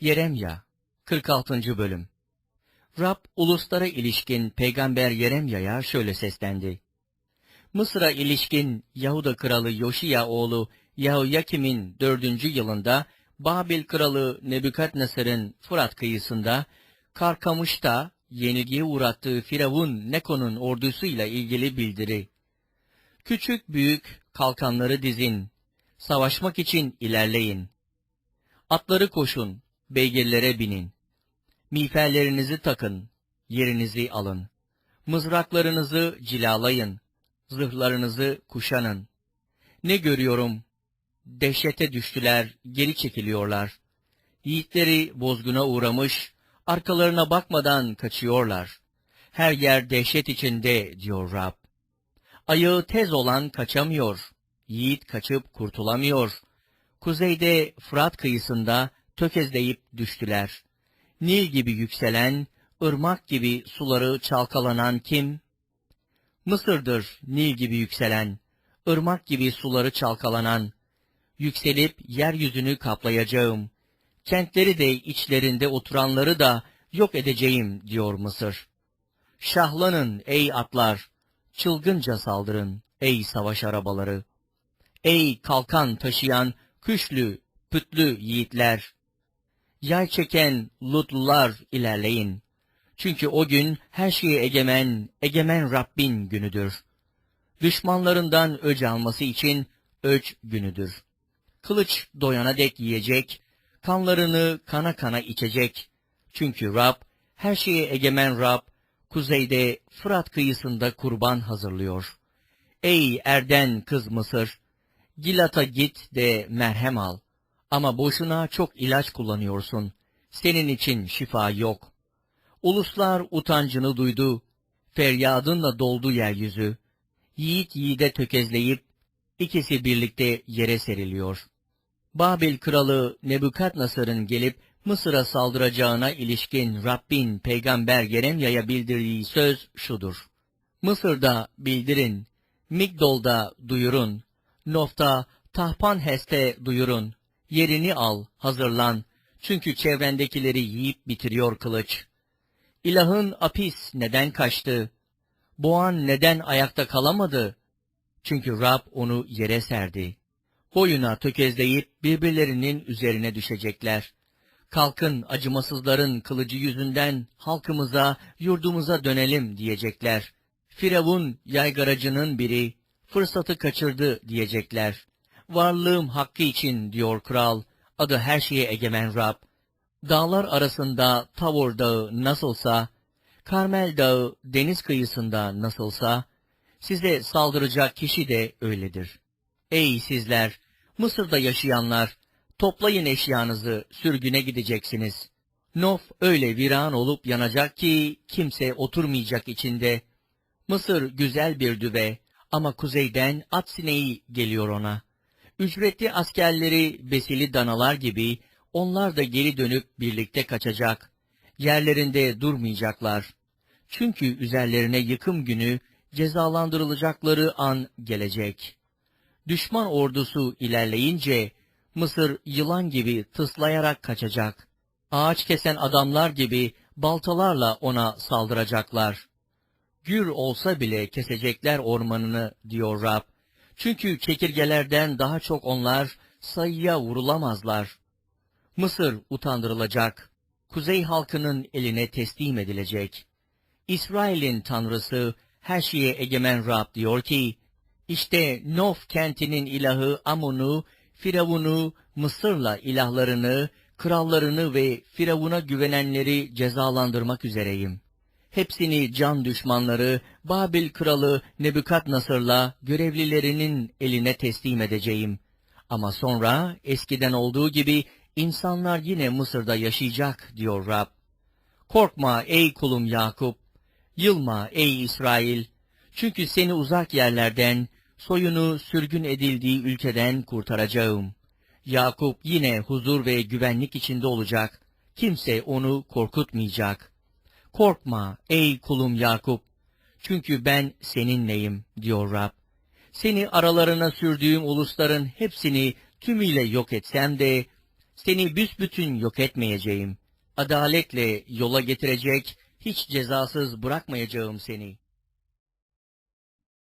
Yeremya 46. Bölüm Rab uluslara ilişkin peygamber Yeremya'ya şöyle seslendi. Mısır'a ilişkin Yahuda kralı Yoşiya oğlu Yahoyakim'in dördüncü yılında Babil kralı Nebukadnesar'ın Fırat kıyısında Karkamış'ta yenilgiye uğrattığı Firavun Neko'nun ordusuyla ilgili bildiri. Küçük büyük kalkanları dizin, savaşmak için ilerleyin. Atları koşun, beygirlere binin. Miğferlerinizi takın, yerinizi alın. Mızraklarınızı cilalayın, zırhlarınızı kuşanın. Ne görüyorum? Dehşete düştüler, geri çekiliyorlar. Yiğitleri bozguna uğramış, arkalarına bakmadan kaçıyorlar. Her yer dehşet içinde, diyor Rab. Ayağı tez olan kaçamıyor. Yiğit kaçıp kurtulamıyor. Kuzeyde Fırat kıyısında tökezleyip düştüler. Nil gibi yükselen, ırmak gibi suları çalkalanan kim? Mısır'dır Nil gibi yükselen, ırmak gibi suları çalkalanan. Yükselip yeryüzünü kaplayacağım. Kentleri de içlerinde oturanları da yok edeceğim diyor Mısır. Şahlanın ey atlar, çılgınca saldırın ey savaş arabaları. Ey kalkan taşıyan küşlü, pütlü yiğitler. Yay çeken lutlular ilerleyin. Çünkü o gün her şeye egemen, egemen Rabbin günüdür. Düşmanlarından öc alması için öc günüdür. Kılıç doyana dek yiyecek, kanlarını kana kana içecek. Çünkü Rab, her şeye egemen Rab, kuzeyde Fırat kıyısında kurban hazırlıyor. Ey Erden kız Mısır! Gilat'a git de merhem al. Ama boşuna çok ilaç kullanıyorsun. Senin için şifa yok. Uluslar utancını duydu. Feryadınla doldu yeryüzü. Yiğit yiğide tökezleyip, ikisi birlikte yere seriliyor. Babil kralı Nebukadnesar'ın gelip Mısır'a saldıracağına ilişkin Rabbin peygamber Yeremya'ya bildirdiği söz şudur. Mısır'da bildirin, Migdol'da duyurun, Nofta, Tahpanhes'te duyurun, yerini al, hazırlan, çünkü çevrendekileri yiyip bitiriyor kılıç. İlahın Apis neden kaçtı? Boğan neden ayakta kalamadı? Çünkü Rab onu yere serdi. Boyuna tökezleyip birbirlerinin üzerine düşecekler. Kalkın acımasızların kılıcı yüzünden halkımıza, yurdumuza dönelim diyecekler. Firavun yaygaracının biri, fırsatı kaçırdı diyecekler. Varlığım hakkı için diyor kral, adı her şeye egemen Rab. Dağlar arasında Tavor dağı nasılsa, Karmel dağı deniz kıyısında nasılsa, size saldıracak kişi de öyledir. Ey sizler, Mısır'da yaşayanlar, toplayın eşyanızı, sürgüne gideceksiniz. Nof öyle viran olup yanacak ki kimse oturmayacak içinde. Mısır güzel bir düve ama kuzeyden at sineği geliyor ona. Ücretli askerleri besili danalar gibi onlar da geri dönüp birlikte kaçacak. Yerlerinde durmayacaklar. Çünkü üzerlerine yıkım günü cezalandırılacakları an gelecek. Düşman ordusu ilerleyince Mısır yılan gibi tıslayarak kaçacak. Ağaç kesen adamlar gibi baltalarla ona saldıracaklar. Gür olsa bile kesecekler ormanını diyor Rab. Çünkü çekirgelerden daha çok onlar sayıya vurulamazlar. Mısır utandırılacak. Kuzey halkının eline teslim edilecek. İsrail'in tanrısı her şeye egemen Rab diyor ki, işte Nof kentinin ilahı Amon'u, Firavun'u, Mısır'la ilahlarını, krallarını ve Firavun'a güvenenleri cezalandırmak üzereyim. Hepsini can düşmanları, Babil kralı Nebukadnesar'la görevlilerinin eline teslim edeceğim. Ama sonra eskiden olduğu gibi insanlar yine Mısır'da yaşayacak diyor Rab. Korkma ey kulum Yakup, yılma ey İsrail, çünkü seni uzak yerlerden, soyunu sürgün edildiği ülkeden kurtaracağım. Yakup yine huzur ve güvenlik içinde olacak. Kimse onu korkutmayacak. Korkma ey kulum Yakup. Çünkü ben seninleyim diyor Rab. Seni aralarına sürdüğüm ulusların hepsini tümüyle yok etsem de Seni büsbütün yok etmeyeceğim. Adaletle yola getirecek, hiç cezasız bırakmayacağım seni.